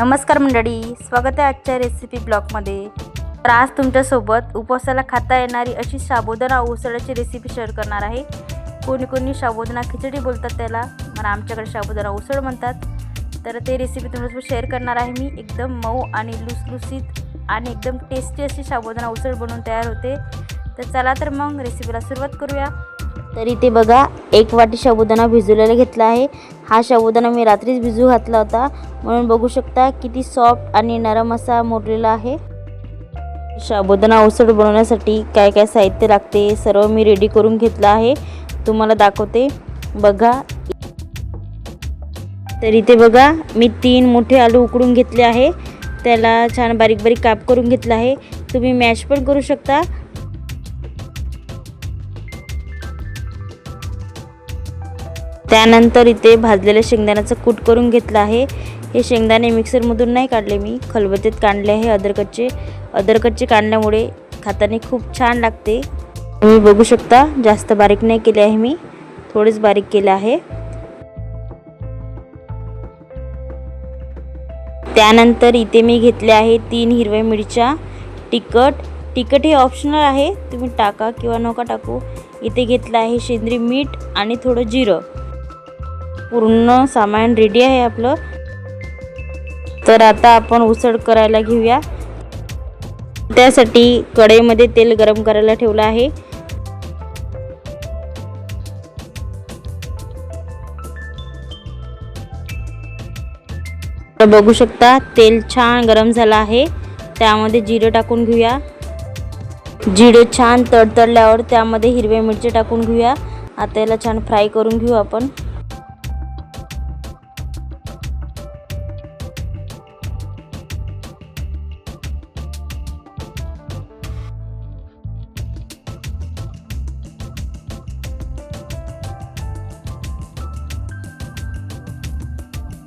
नमस्कार मंडळी स्वागत आहे आजच्या रेसिपी ब्लॉगमध्ये तर आज तुमच्यासोबत उपवासाला खाता येणारी अशी साबुदाणा उसळ्याची रेसिपी शेअर करणार आहे. कोणी कोणी साबुदाणा खिचडी बोलतात त्याला मला आमच्याकडे साबुदाणा उसळ म्हणतात. तर ते रेसिपी तुमच्यासोबत शेअर करणार आहे मी. एकदम मऊ आणि लुसलुसीत आणि एकदम टेस्टी अशी साबुदाणा उसळ बनवून तयार होते. तर चला तर मग रेसिपीला सुरुवात करूया. तर इथे बघा एक वाटी शाबुदाणा भिजवलेला घेतला आहे. हा साबुदाणा मी रात्रीच भिजू घातला होता. म्हणून बघू शकता किती सॉफ्ट आणि नरम असा मोडलेला आहे. शाबुदाणा उसळ बनवण्यासाठी काय काय साहित्य लागते सर्व मी रेडी करून घेतलं आहे. तुम्हाला दाखवते. बघा. तर इथे बघा मी तीन मोठे आलू उकडून घेतले आहे. त्याला छान बारीक बारीक काप करून घेतला आहे. तुम्ही मॅश पण करू शकता. त्यानंतर इथे भाजलेल्या शेंगदाण्याचं कूट करून घेतलं आहे. हे शेंगदाणे मिक्सरमधून नाही काढले मी खलबत्तीत काढले आहे अदरकच्चे अदरकच्चे काढल्यामुळे खाताने खूप छान लागते. तुम्ही बघू शकता जास्त बारीक नाही केले आहे मी थोडेच बारीक केले आहे. त्यानंतर इथे मी घेतले आहे तीन हिरव्या मिरच्या तिखट. तिखट हे ऑप्शनल आहे तुम्ही टाका किंवा नका टाकू. इथे घेतलं आहे शेंद्री मीठ आणि थोडं जिरं. पूर्ण सामान रेडी आहे आपलं. तर आता आपण उसळ करायला घेऊया. त्यासाठी कढईमध्ये तेल गरम करायला ठेवलं आहे. तर बघू शकता तेल छान गरम झालं आहे. त्यामध्ये जिरं टाकून घेऊया. जिरे छान तडतडल्यावर त्यामध्ये हिरवे मिरची टाकून घेऊया. आता याला छान फ्राय करून घेऊ आपण.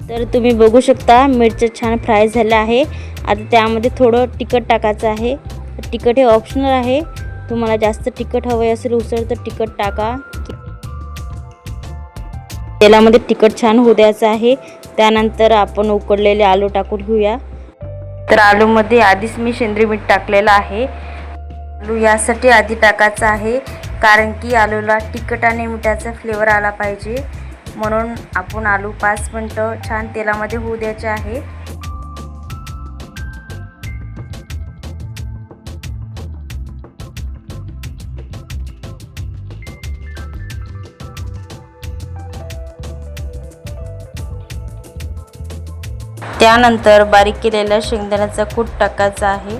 तर तुम्ही बघू शकता मिरच्या छान फ्राय झाल्या आहे. आता त्यामध्ये थोडं तिखट टाकायचं आहे. तिखट हे ऑप्शनल आहे. तुम्हाला जास्त तिखट हवं असेल उसळ तर तिखट टाका. तेलामध्ये तिखट छान होऊ द्यायचं आहे. त्यानंतर आपण उकडलेले आलू टाकून घेऊया. तर आलूमध्ये आधीच मी सेंद्रिय मीठ टाकलेलं आहे. आलू यासाठी आधी टाकायचं आहे कारण की आलूला तिखट आणि मिठाचा फ्लेवर आला पाहिजे. म्हणून आपण आलू पाच मिनटं छान तेलामध्ये होऊ द्यायचे आहे. त्यानंतर बारीक केलेल्या शेंगदाण्याचा कूट टाकायचा आहे.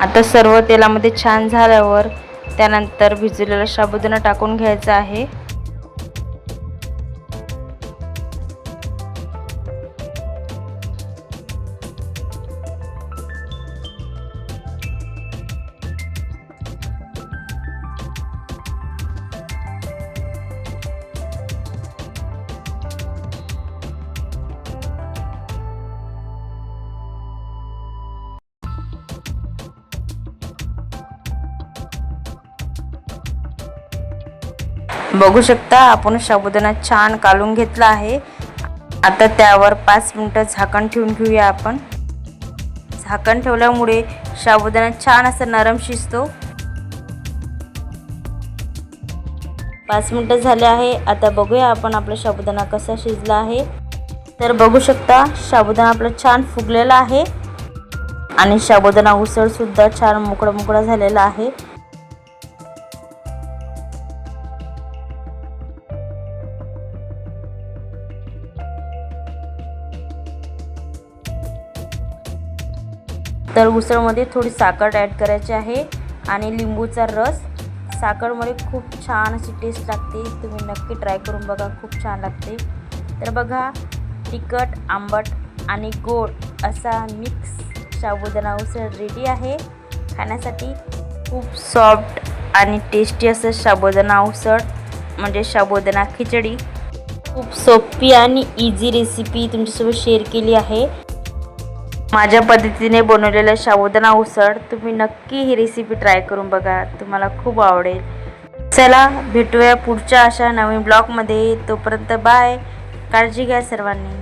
आता सर्व तेलामध्ये छान झाल्यावर त्यानंतर भिजलेला साबुदाणा टाकून घ्यायचा आहे. बघू शकता आपण साबुदाणा छान कालून घेतला आहे. आता त्यावर पाच मिनटं झाकण ठेवून घेऊया आपण. झाकण ठेवल्यामुळे साबुदाणा छान असं नरम शिजतो. पाच मिनटं झाले आहे आता बघूया आपण आपला साबुदाणा कसा शिजला आहे. तर बघू शकता साबुदाणा आपला छान फुगलेला आहे. आणि साबुदाणा उसळसुद्धा छान मोकळा मोकळा झालेला आहे. तर उसळमध्ये थोडी साखर ॲड करायची आहे आणि लिंबूचा रस. साखरमध्ये खूप छान अशी टेस्ट लागते. तुम्ही नक्की ट्राय करून बघा खूप छान लागते. तर बघा तिखट आंबट आणि गोड असा मिक्स साबुदाणा उसळ रेडी आहे. खाण्यासाठी खूप सॉफ्ट आणि टेस्टी असं साबुदाणा उसळ म्हणजे साबुदाणा खिचडी. खूप सोपी आणि इझी रेसिपी तुमच्यासोबत शेअर केली आहे. माझ्या पद्धतीने बनवलेलं साबुदाणा उसळ तुम्ही नक्की ही रेसिपी ट्राय करून बघा. तुम्हाला खूप आवडेल. चला भेटूया पुढच्या अशा नवीन ब्लॉगमध्ये तोपर्यंत बाय काळजी घ्या सर्वांनी.